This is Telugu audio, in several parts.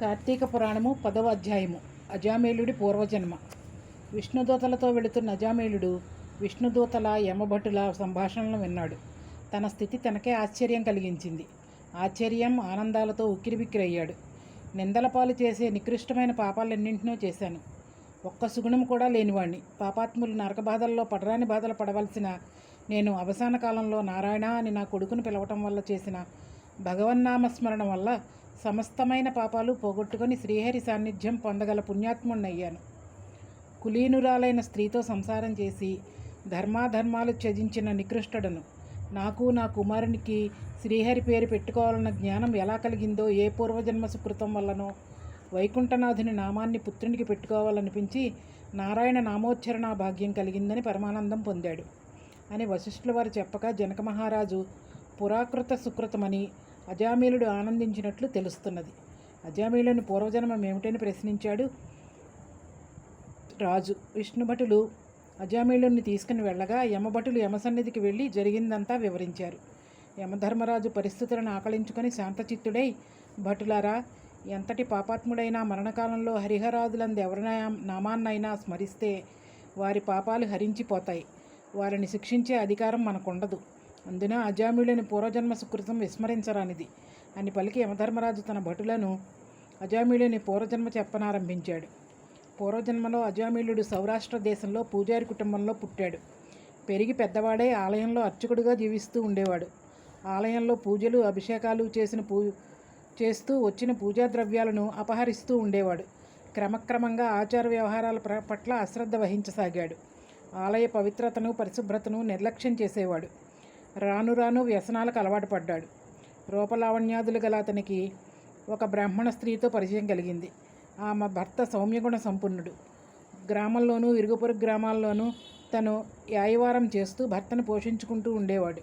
కార్తీక పురాణము పదవ అధ్యాయము. అజామేలుడి పూర్వజన్మ. విష్ణుదూతలతో వెళుతున్న అజామేలుడు విష్ణుదూతల యమభటుల సంభాషణలను విన్నాడు. తన స్థితి తనకే ఆశ్చర్యం కలిగించింది. ఆశ్చర్యం ఆనందాలతో ఉక్కిరిబిక్కిరయ్యాడు. నిందల పాలు చేసే నికృష్టమైన పాపాలన్నింటినో చేశాను. ఒక్క సుగుణం కూడా లేనివాణ్ణి. పాపాత్ములు నరక బాధల్లో పడరాని బాధలు పడవలసిన నేను అవసాన కాలంలో నారాయణ అని నా కొడుకును పిలవటం వల్ల చేసిన భగవన్నామస్మరణ వల్ల సమస్తమైన పాపాలు పోగొట్టుకొని శ్రీహరి సాన్నిధ్యం పొందగల పుణ్యాత్ముణ్ణయ్యాను. కులీనురాలైన స్త్రీతో సంసారం చేసి ధర్మాధర్మాలు త్యజించిన నికృష్టుడను. నాకు నా కుమారునికి శ్రీహరి పేరు పెట్టుకోవాలన్న జ్ఞానం ఎలా కలిగిందో ఏ పూర్వజన్మ సుకృతం వల్లనో వైకుంఠనాథుని నామాన్ని పుత్రునికి పెట్టుకోవాలనిపించి నారాయణ నామోచ్చరణ భాగ్యం కలిగిందని పరమానందం పొందాడు. అని వశిష్ఠుల వారు చెప్పగా జనక మహారాజు పురాకృత సుకృతమని అజామీలుడు ఆనందించినట్లు తెలుస్తున్నది. అజామీలుని పూర్వజన్మం ఏమిటని ప్రశ్నించాడు రాజు. విష్ణుభటులు అజామీలుని తీసుకుని వెళ్ళగా యమభటులు యమసన్నిధికి వెళ్ళి జరిగిందంతా వివరించారు. యమధర్మరాజు పరిస్థితులను ఆకలించుకొని శాంతచిత్తుడై భటులారా ఎంతటి పాపాత్ముడైనా మరణకాలంలో హరిహరాదులందు ఎవరినా నామాన్నైనా స్మరిస్తే వారి పాపాలు హరించిపోతాయి. వారిని శిక్షించే అధికారం మనకుండదు. అందున అజామీలుని పూర్వజన్మ సుకృతం విస్మరించరానిది. అని పలికి యమధర్మరాజు తన భటులను అజామీలుని పూర్వజన్మ చెప్పనారంభించాడు. పూర్వజన్మలో అజామిళుడు సౌరాష్ట్ర దేశంలో పూజారి కుటుంబంలో పుట్టాడు. పెరిగి పెద్దవాడే ఆలయంలో అర్చకుడిగా జీవిస్తూ ఉండేవాడు. ఆలయంలో పూజలు అభిషేకాలు చేసిన పూ చేస్తూ వచ్చిన పూజా ద్రవ్యాలను అపహరిస్తూ ఉండేవాడు. క్రమక్రమంగా ఆచార వ్యవహారాల పట్ల అశ్రద్ధ వహించసాగాడు. ఆలయ పవిత్రతను పరిశుభ్రతను నిర్లక్ష్యం చేసేవాడు. రాను రాను వ్యసనాలకు అలవాటు పడ్డాడు. రూపలావణ్యాదులు గల అతనికి ఒక బ్రాహ్మణ స్త్రీతో పరిచయం కలిగింది. ఆమె భర్త సౌమ్యగుణ సంపన్నుడు. గ్రామంలోనూ ఇరుగుపొరు గ్రామాల్లోనూ తను యాయవారం చేస్తూ భర్తను పోషించుకుంటూ ఉండేవాడు.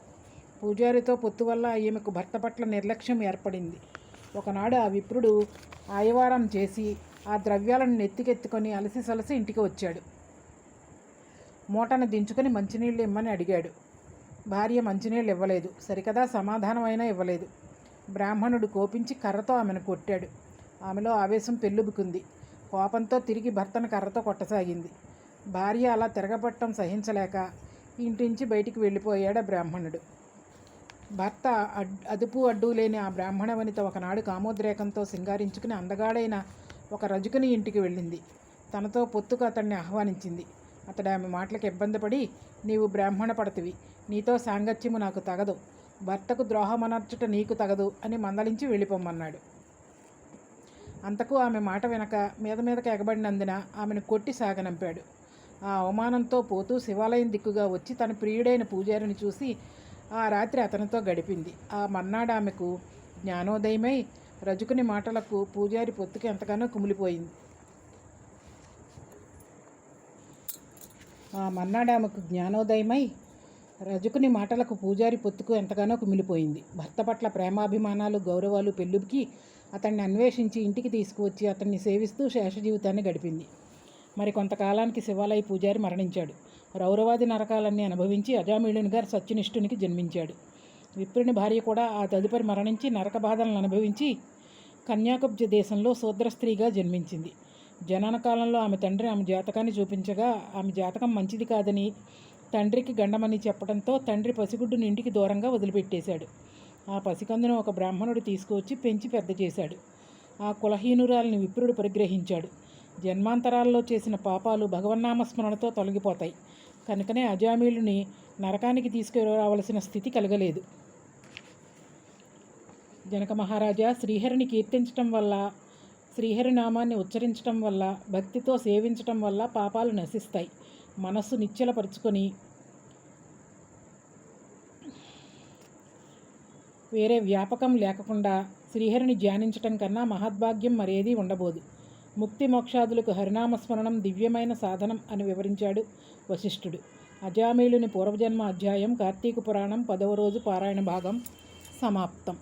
పూజారితో పొత్తు వల్ల ఈమెకు భర్త పట్ల నిర్లక్ష్యం ఏర్పడింది. ఒకనాడు ఆ విప్రుడు ఆయవారం చేసి ఆ ద్రవ్యాలను నెత్తికెత్తుకొని అలసి సలసి ఇంటికి వచ్చాడు. మూటను దించుకొని మంచినీళ్ళు ఇమ్మని అడిగాడు. భార్య మంచినీళ్ళు ఇవ్వలేదు. సరికదా సమాధానమైనా ఇవ్వలేదు. బ్రాహ్మణుడు కోపించి కర్రతో ఆమెను కొట్టాడు. ఆమెలో ఆవేశం పెళ్ళుబుకుంది కోపంతో తిరిగి భర్తను కర్రతో కొట్టసాగింది. భార్య అలా తిరగబట్టం సహించలేక ఇంటించి బయటికి వెళ్ళిపోయాడు బ్రాహ్మణుడు. భర్త అడ్ అదుపు అడ్డు లేని ఆ బ్రాహ్మణ వనిత ఒకనాడు కామోద్రేకంతో సింగారించుకుని అందగాడైన ఒక రజుకుని ఇంటికి వెళ్ళింది. తనతో పొత్తుకు అతన్ని ఆహ్వానించింది. అతడు ఆమె మాటలకు ఇబ్బంది పడి నీవు బ్రాహ్మణ పడతివి. నీతో సాంగత్యము నాకు తగదు. భర్తకు ద్రోహమనర్చుట నీకు తగదు అని మందలించి వెళ్ళిపోమన్నాడు అంతకు ఆమె మాట వెనక మీద మీదకి ఎగబడినందున ఆమెను కొట్టి సాగనంపాడు. ఆ అవమానంతో పోతూ శివాలయం దిక్కుగా వచ్చి తన ప్రియుడైన పూజారిని చూసి ఆ రాత్రి అతనితో గడిపింది. ఆ మన్నాడు ఆమెకు జ్ఞానోదయమై రజుకుని మాటలకు పూజారి పొత్తుకి ఎంతగానో కుమిలిపోయింది. ఆ మన్నాడామకు జ్ఞానోదయమై రజకుని మాటలకు పూజారి పొత్తుకు ఎంతగానో కుమిలిపోయింది. భర్త పట్ల ప్రేమాభిమానాలు గౌరవాలు పెళ్ళుకి అతన్ని అన్వేషించి ఇంటికి తీసుకువచ్చి అతన్ని సేవిస్తూ శేష జీవితాన్ని గడిపింది. మరి కొంతకాలానికి శివాలయ పూజారి మరణించాడు. రౌరవాది నరకాలన్నీ అనుభవించి అజామీళుని గారు సత్యనిష్ఠునికి జన్మించాడు. విప్రుని భార్య కూడా ఆ తదుపరి మరణించి నరక బాధలను అనుభవించి కన్యాకుబ్జ దేశంలో శూద్ర స్త్రీగా జన్మించింది. జనన కాలంలో ఆమె తండ్రి ఆమె జాతకాన్ని చూపించగా ఆమె జాతకం మంచిది కాదని తండ్రికి గండమని చెప్పడంతో తండ్రి పసిగుడ్డుని ఇంటికి దూరంగా వదిలిపెట్టేశాడు. ఆ పసికందును ఒక బ్రాహ్మణుడు తీసుకువచ్చి పెంచి పెద్ద చేశాడు. ఆ కులహీనురాలిని విప్రుడు పరిగ్రహించాడు. జన్మాంతరాల్లో చేసిన పాపాలు భగవన్నామస్మరణతో తొలగిపోతాయి. కనుకనే అజామీలుని నరకానికి తీసుకురావలసిన స్థితి కలగలేదు. జనక మహారాజా శ్రీహరిని కీర్తించటం వల్ల శ్రీహరి నామాన్ని ఉచ్చరించటం వల్ల భక్తితో సేవించటం వల్ల పాపాలు నశిస్తాయి. మనస్సు నిశ్చలపరుచుకొని వేరే వ్యాపకం లేకుండా శ్రీహరిని ధ్యానించటం కన్నా మహద్భాగ్యం మరేదీ ఉండబోదు. ముక్తి మోక్షాదులకు హరినామస్మరణం దివ్యమైన సాధనం అని వివరించాడు వశిష్ఠుడు. అజామీలుని పూర్వజన్మ అధ్యాయం కార్తీక పురాణం పదవ రోజు పారాయణ భాగం సమాప్తం.